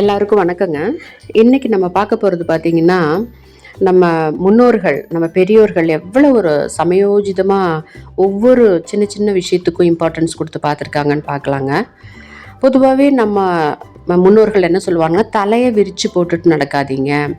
எல்லாருக்கும் வணக்கங்க. இன்றைக்கி நம்ம பார்க்க போகிறது பார்த்திங்கன்னா நம்ம முன்னோர்கள் நம்ம பெரியோர்கள் எவ்வளோ ஒரு சமயோஜிதமாக ஒவ்வொரு சின்ன சின்ன விஷயத்துக்கும் இம்பார்ட்டன்ஸ் கொடுத்து பார்த்துருக்காங்கன்னு பார்க்கலாங்க. பொதுவாகவே நம்ம முன்னோர்கள் என்ன சொல்லுவாங்கன்னா தலையை விரித்து போட்டுட்டு நடக்காதீங்க.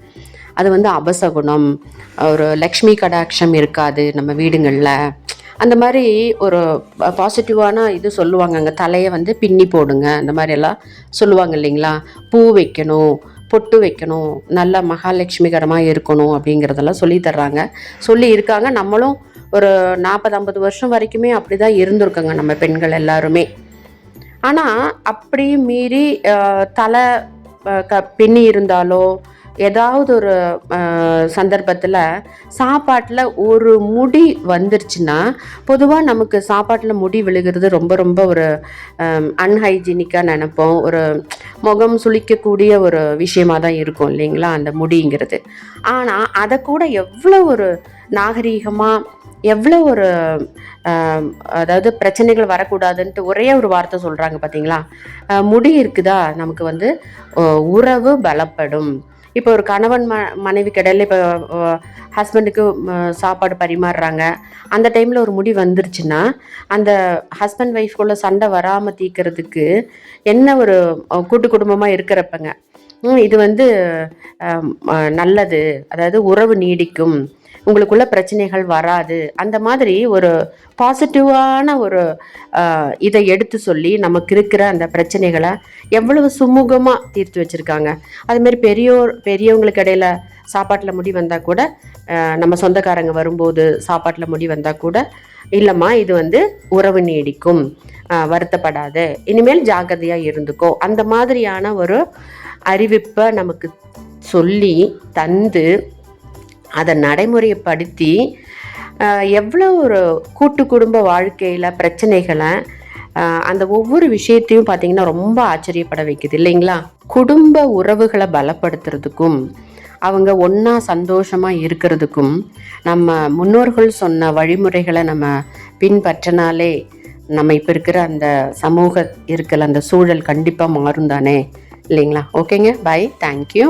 அது வந்து அபசகுணம். ஒரு லக்ஷ்மி கடாட்சம் இருக்காது நம்ம வீடுங்களில். அந்த மாதிரி ஒரு பாசிட்டிவான இது சொல்லுவாங்க அங்கே. தலையை வந்து பின்னி போடுங்க. அந்த மாதிரி எல்லாம் சொல்லுவாங்க இல்லைங்களா? பூ வைக்கணும் பொட்டு வைக்கணும். நல்லா மகாலட்சுமிகரமாக இருக்கணும் அப்படிங்கிறதெல்லாம் சொல்லி தர்றாங்க. சொல்லி இருக்காங்க. நம்மளும் ஒரு நாற்பது ஐம்பது வருஷம் வரைக்குமே அப்படி தான் இருந்திருக்கோங்க நம்ம பெண்கள் எல்லாருமே. ஆனால் அப்படி மீறி தலை க பின்னி இருந்தாலோ ஏதாவது ஒரு சந்தர்ப்பத்தில் சாப்பாட்டில் ஒரு முடி வந்துருச்சுன்னா பொதுவாக நமக்கு சாப்பாட்டில் முடி விழுகிறது ரொம்ப ரொம்ப ஒரு அன்ஹைஜீனிக்காக நினைப்போம். ஒரு முகம் சுளிக்கக்கூடிய ஒரு விஷயமாக தான் இருக்கும் இல்லைங்களா அந்த முடிங்கிறது. ஆனால் அதை கூட எவ்வளோ ஒரு நாகரீகமாக எவ்வளோ ஒரு அதாவது பிரச்சனைகள் வரக்கூடாதுன்ட்டு ஒரே ஒரு வார்த்தை சொல்கிறாங்க பார்த்தீங்களா முடி இருக்குதா? நமக்கு வந்து உறவு பலப்படும். இப்போ ஒரு கணவன் ம மனைவி இடையில இப்போ ஹஸ்பண்டுக்கு சாப்பாடு பரிமாறுறாங்க. அந்த டைமில் ஒரு முடி வந்துருச்சுன்னா அந்த ஹஸ்பண்ட் ஒய்ஃப்குள்ளே சண்டை வராமல் தீர்க்கறதுக்கு என்ன ஒரு கூட்டு குடும்பமாக இருக்கிறப்பங்க? இது வந்து நல்லது. அதாவது உறவு நீடிக்கும். உங்களுக்குள்ள பிரச்சனைகள் வராது. அந்த மாதிரி ஒரு பாசிட்டிவான ஒரு இதை எடுத்து சொல்லி நமக்கு இருக்கிற அந்த பிரச்சனைகளை எவ்வளவு சுமூகமாக தீர்த்து வச்சுருக்காங்க. அதுமாரி பெரியோர் பெரியவங்களுக்கு இடையில சாப்பாட்டில் முடி வந்தால் கூட நம்ம சொந்தக்காரங்க வரும்போது சாப்பாட்டில் முடி வந்தால் கூட இல்லைம்மா இது வந்து உறவு நீடிக்கும். வருத்தப்படாது. இனிமேல் ஜாக்கிரதையாக இருந்துக்கோ. அந்த மாதிரியான ஒரு அறிவிப்பை நமக்கு சொல்லி தந்து அதை நடைமுறைப்படுத்தி எவ்வளோ ஒரு கூட்டு குடும்ப வாழ்க்கையில் பிரச்சனைகளை அந்த ஒவ்வொரு விஷயத்தையும் பார்த்திங்கன்னா ரொம்ப ஆச்சரியப்பட வைக்குது இல்லைங்களா? குடும்ப உறவுகளை பலப்படுத்துறதுக்கும் அவங்க ஒன்றா சந்தோஷமாக இருக்கிறதுக்கும் நம்ம முன்னோர்கள் சொன்ன வழிமுறைகளை நம்ம பின்பற்றினாலே நம்ம இப்போ இருக்கிற அந்த சமூக இருக்கிற அந்த சூழல் கண்டிப்பாக மாறும் தானே? இல்லைங்களா? ஓகேங்க. By thank you